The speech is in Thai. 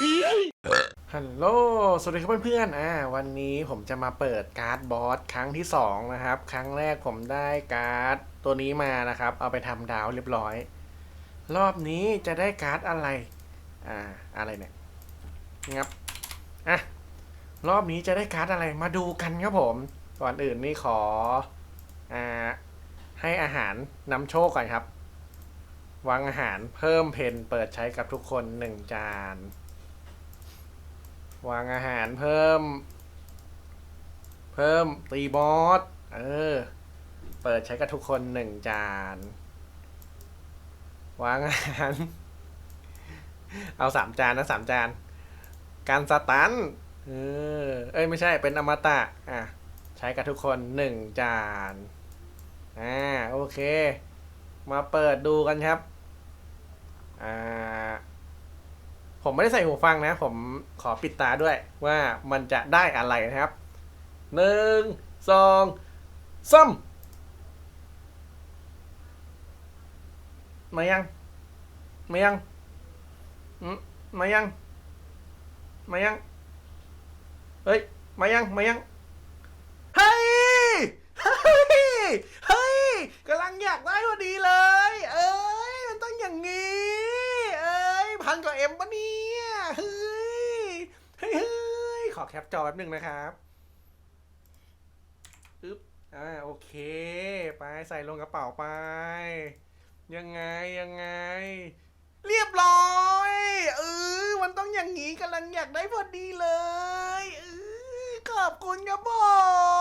ฮัลโหล สวัสดีครับเพื่อนๆ อ่า วันนี้ผมจะมาเปิดการ์ดบอสครั้งที่ 2 นะครับ ครั้งแรกผมได้การ์ดตัวนี้มานะครับ เอาไปทำดาวเรียบร้อย รอบนี้จะได้การ์ดอะไร อ่า อะไรเนี่ย งับ อะ รอบนี้จะได้การ์ดอะไร มาดูกันครับผม ก่อนอื่นนี่ขอ อ่า ให้อาหารนำโชคก่อนครับ วางอาหารเพิ่มเพนเปิดใช้กับทุกคนหนึ่งจาน วางอาหารเพิ่ม เพิ่มตีบอส เออ เปิดใช้กับทุกคนหนึ่งจาน วางอาหาร เอาสามจานนะสามจาน การสตัน เออ เอ้ยไม่ใช่เป็นอมตะ อะ ใช้กับทุกคนหนึ่งจาน อ่าโอเค มาเปิดดูกันครับ อ่า ผมไม่ได้ใส่หูฟังนะ ผมขอปิดตาด้วยว่ามันจะได้อะไรนะครับหนึ่งสองสามมายัง มายังมมายัง มายัง เฮ้ย มายัง มายัง เฮ้ย เฮ้ย เฮ้ยกำลังอยากได้พอดีเลย เอ้ย มันต้องอย่างนี้ เอ้ย พันกว่าเอ็มปะเนี่ยเฮ้ยเฮ้ยขอแคปจอแป๊บหนึ่งนะครับอึ๊บอ่าโอเค ไปใส่ลงกระเป๋าไป ยังไงยังไง เรียบร้อยเออมันต้องอย่างนี้กำลังอยากได้พอดีเลยเออขอบคุณครับผม